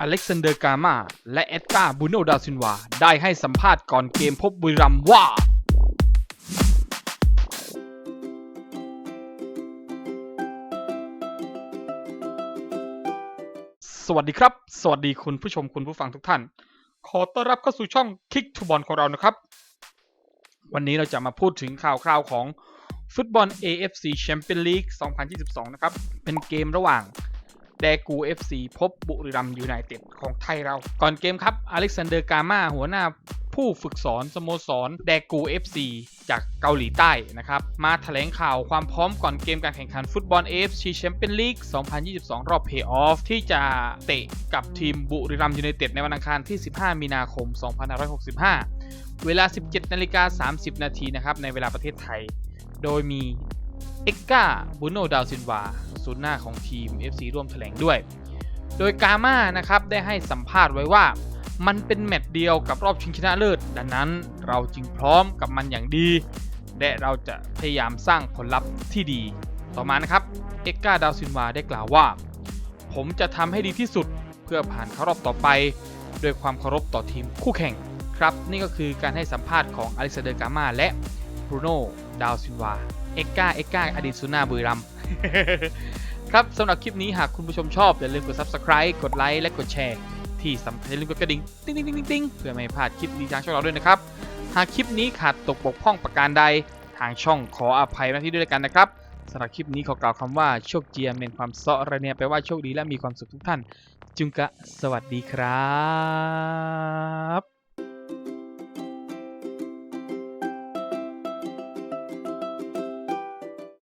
อเล็กซานเดอร์กามาและเอ็ดการ์บูโนดาซินวา ได้ให้สัมภาษณ์ก่อนเกมพบบุรีรัมย์ว่าสวัสดีครับ สวัสดีคุณผู้ชมคุณผู้ฟังทุกท่าน ขอต้อนรับเข้าสู่ช่องคิกทูบอลของเรานะครับ วันนี้เราจะมาพูดถึงข่าวคราวของฟุตบอล AFC Champions League 2022 นะครับ เป็นเกมระหว่าง แดกู FC พบบุรีรัมย์ยูไนเต็ดของไทยเรา ก่อนเกมครับอเล็กซานเดอร์กามาหัวหน้าผู้ฝึกสอนสโมสรแดกู FC จากเกาหลีใต้นะครับ มาแถลงข่าวความพร้อมก่อนเกมการแข่งขันฟุตบอล AFC Champions League 2022 รอบเพย์ออฟที่จะเตะกับทีมบุรีรัมย์ยูไนเต็ดในวันอังคารที่ 15 มีนาคม 2565 เวลา 17 นาฬิกา 30 นาทีนะครับ ในเวลาประเทศไทย โดยมีเอ็กกาบูโนดาวซินวา ศูนย์หน้าของทีม FC ร่วมแถลงด้วย โดยกาม่านะครับได้ให้สัมภาษณ์ไว้ว่ามันเป็นแมตช์เดียวกับรอบชิงชนะเลิศ ดังนั้นเราจึงพร้อมกับมันอย่างดี และเราจะพยายามสร้างผลลัพธ์ที่ดี ต่อมานะครับ เอ็กกาดาวซินวาได้กล่าวว่า ผมจะทำให้ดีที่สุดเพื่อผ่านเข้ารอบต่อไปด้วยความเคารพต่อทีมคู่แข่งครับ นี่ก็คือการให้สัมภาษณ์ของอล็กซาเดอร์กามาและบรูโน่ดาวซินวา เอ็กกาเอ็กกาอดีตซูน่าบุรีรัม ครับสำหรับคลิปนี้หากคุณผู้ชมชอบ อย่าลืมกด subscribe กดไลค์และกดแชร์ที่สำคัญอย่าลืมกดกระดิ่งติ๊งติ๊งติ๊งติ๊งเพื่อไม่พลาดคลิปดีทางช่องเราด้วยนะครับ หากคลิปนี้ขาดตกบกพร่องประการใดทางช่องขออภัยมาที่ด้วยกันนะครับสำหรับคลิปนี้ขอกล่าวคำว่าโชคเจียมเป็นความเซาะระเนียแปลว่าโชคดีและมีความสุขทุกท่าน จุงกะสวัสดีครับ